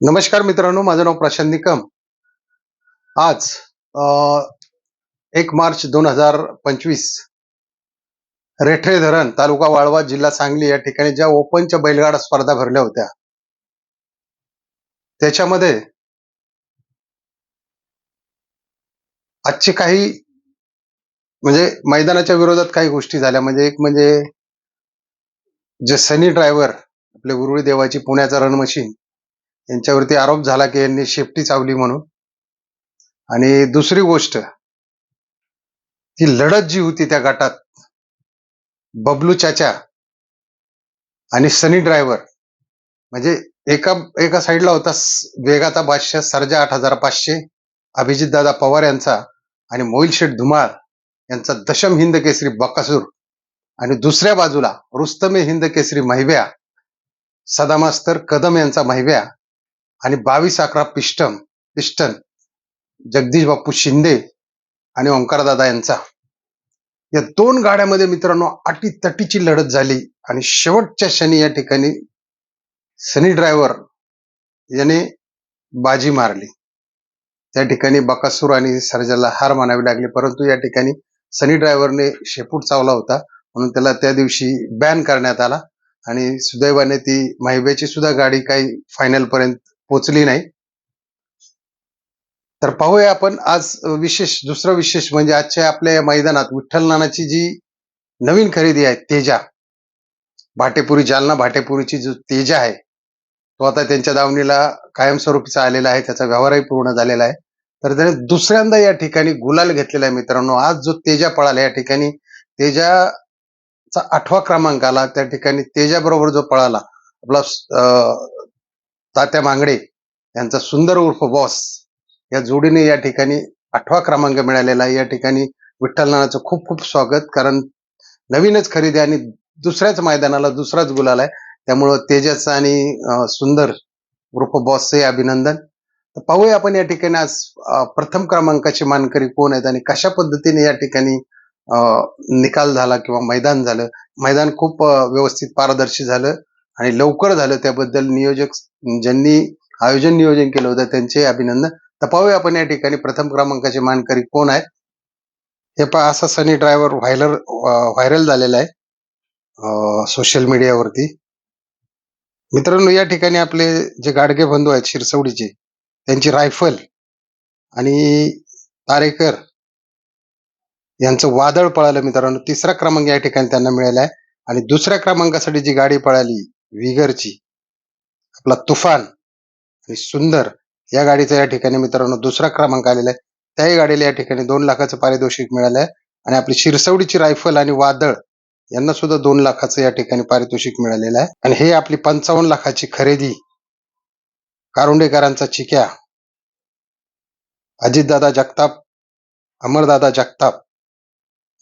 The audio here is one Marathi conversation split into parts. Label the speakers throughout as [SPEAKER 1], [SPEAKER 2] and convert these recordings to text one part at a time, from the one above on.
[SPEAKER 1] नमस्कार मित्रांनो माझं नाव प्रशांत निकम. आज एक मार्च दोन हजार पंचवीस रेठरे धरण तालुका वाळवा जिल्हा सांगली या ठिकाणी ज्या ओपनच्या बैलगाडा स्पर्धा भरल्या होत्या त्याच्यामध्ये आजचे काही म्हणजे मैदानाच्या विरोधात काही गोष्टी झाल्या. म्हणजे एक म्हणजे जे सनी ड्रायव्हर आपले गुरुळी देवाची पुण्याचा रन मशीन यांच्यावरती आरोप झाला की यांनी शेपटी चावली म्हणून. आणि दुसरी गोष्ट ती लढत जी होती त्या गटात बबलू चाचा आणि सनी ड्रायव्हर म्हणजे एका एका साईडला होता वेगाचा बादशाह सर्जा आठ हजार पाचशे अभिजित दादा पवार यांचा आणि मोहिल शेठ धुमाळ यांचा दशम हिंद केसरी बकासूर. आणि दुसऱ्या बाजूला रुस्तमे हिंद केसरी महिव्या सदामास्तर कदम यांचा महिव्या आणि बावीस अकरा पिस्टम पिस्टन जगदीश बापू शिंदे आणि ओंकारदादा यांचा. या दोन गाड्यामध्ये मित्रांनो अटीतटीची लढत झाली आणि शेवटच्या क्षणी या ठिकाणी सनी ड्रायव्हर याने बाजी मारली. त्या ठिकाणी बकासूर आणि सरजाला हार मानावी लागली परंतु या ठिकाणी सनी ड्रायव्हरने शेपूट चावला होता म्हणून त्याला त्या दिवशी बॅन करण्यात आला. आणि सुदैवाने ती माहिब्याची सुद्धा गाडी काही फायनल पर्यंत पोचली नाही. तर पाहूया आपण आज विशेष दुसरं विशेष म्हणजे आजच्या आपल्या या मैदानात विठ्ठल नानाची जी नवीन खरेदी आहे तेजा. भाटेपुरी जालना भाटेपुरीची जो तेजा आहे तो आता त्यांच्या दावणीला कायमस्वरूपीचा आलेला आहे त्याचा व्यवहारही पूर्ण झालेला आहे. तर त्याने दुसऱ्यांदा या ठिकाणी गुलाल घेतलेला आहे मित्रांनो. आज जो तेजा पळाला या ठिकाणी तेजाचा आठवा क्रमांक आला त्या ठिकाणी तेजा बरोबर जो पळाला आपला तात्या मांगडे यांचा सुंदर उर्फ बॉस या जोडीने या ठिकाणी आठवा क्रमांक मिळालेला आहे. या ठिकाणी विठ्ठल नानाचं खूप खूप स्वागत. कारण नवीनच खरेदी आणि दुसऱ्याच मैदानाला दुसराच गुलाल आहे. त्यामुळं तेजस आणि सुंदर उर्फ बॉसचे अभिनंदन. तर पाहूया आपण या ठिकाणी आज प्रथम क्रमांकाचे मानकरी कोण आहेत आणि कशा पद्धतीने या ठिकाणी निकाल झाला किंवा मैदान झालं. मैदान खूप व्यवस्थित पारदर्शी झालं. आणि लवकर झालं त्याबद्दल नियोजक ज्यांनी आयोजन नियोजन केलं होतं त्यांचे अभिनंदन. तर आपण या ठिकाणी प्रथम क्रमांकाचे मानकरी कोण आहेत. हे पहा असा सनी ड्रायव्हर व्हायरल व्हायरल झालेला आहे सोशल मीडियावरती. मित्रांनो या ठिकाणी आपले जे गाडगे बंधू आहेत शिरसवडीचे त्यांची रायफल आणि तारेकर यांचं वादळ पळालं मित्रांनो. तिसरा क्रमांक या ठिकाणी त्यांना मिळाला आहे. आणि दुसऱ्या क्रमांकासाठी जी गाडी पळाली विगरची आपला तुफान आणि सुंदर या गाडीचा या ठिकाणी मित्रांनो दुसरा क्रमांक आलेला आहे. त्याही गाडीला या ठिकाणी दोन लाखाचं पारितोषिक मिळालं आहे. आणि आपली शिरसवडीची रायफल आणि वादळ यांना सुद्धा दोन लाखाचं या ठिकाणी पारितोषिक मिळालेलं आहे. आणि हे आपली पंचावन्न लाखाची खरेदी कारुंडेकरांचा चिक्या अजितदादा जगताप अमरदादा जगताप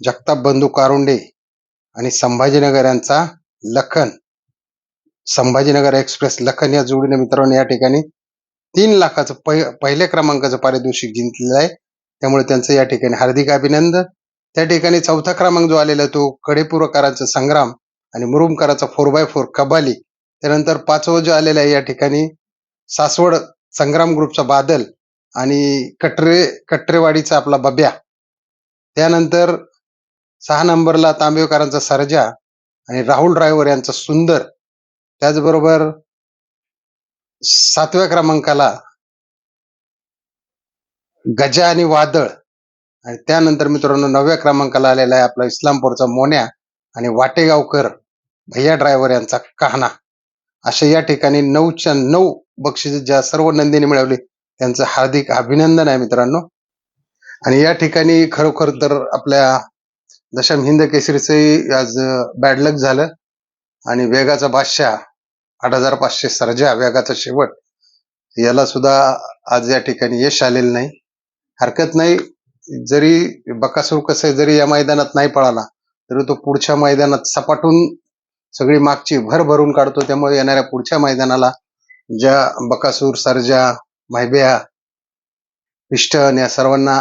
[SPEAKER 1] जगताप बंधू कारुंडे आणि संभाजीनगर यांचा लखन संभाजीनगर एक्सप्रेस लखन या जोडीने मित्रांनो या ठिकाणी तीन लाखाचं पहि- पहिल्या क्रमांकाचं पारितोषिक जिंकलेलं आहे. त्यामुळे त्यांचं या ठिकाणी हार्दिक अभिनंदन. त्या ठिकाणी चौथा क्रमांक जो आलेला आहे तो कडेपुरकरांचा संग्राम आणि मुरुमकाराचा फोर बाय फोर कबाली. त्यानंतर पाचवं जो आलेला आहे या ठिकाणी सासवड संग्राम ग्रुपचा बादल आणि कटरे कटरेवाडीचा आपला बब्या. त्यानंतर सहा नंबरला तांबेकरांचा सरजा आणि राहुल ड्रायव्हर यांचा सुंदर त्याचबरोबर सातव्या क्रमांकाला गजा आणि वादळ. आणि त्यानंतर मित्रांनो नवव्या क्रमांकाला आलेला आहे आपला इस्लामपूरचा मोन्या आणि वाटेगावकर भैया ड्रायव्हर यांचा कहाणा अशा या ठिकाणी नऊच्या नऊ बक्षीस ज्या सर्व नंदीने मिळवली त्यांचं हार्दिक अभिनंदन आहे मित्रांनो. आणि या ठिकाणी खरोखर तर आपल्या दशम हिंद केसरीचंही आज बॅड लक झालं. आणि वेगाचा बादशाह आठ हजार पाचशे सर्जा वेगाचा शेवट याला सुद्धा आज या ठिकाणी यश आलेलं नाही. हरकत नाही जरी बकासूर कसं जरी या मैदानात नाही पळाला तरी तो पुढच्या मैदानात सपाटून सगळी मागची भर भरून काढतो. त्यामुळे येणाऱ्या पुढच्या मैदानाला ज्या बकासूर सर्जा मायब्या पिष्टन या सर्वांना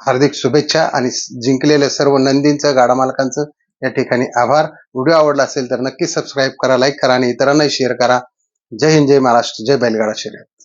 [SPEAKER 1] हार्दिक शुभेच्छा आणि जिंकलेल्या सर्व नंदींचं गाडा मालकांचं या ठिकाणी आभार. व्हिडिओ आवडला असेल तर नक्की सबस्क्राईब करा लाईक करा आणि इतरांनाही शेअर करा. जय हिंद जय महाराष्ट्र जय बैलगाडा शर्यत.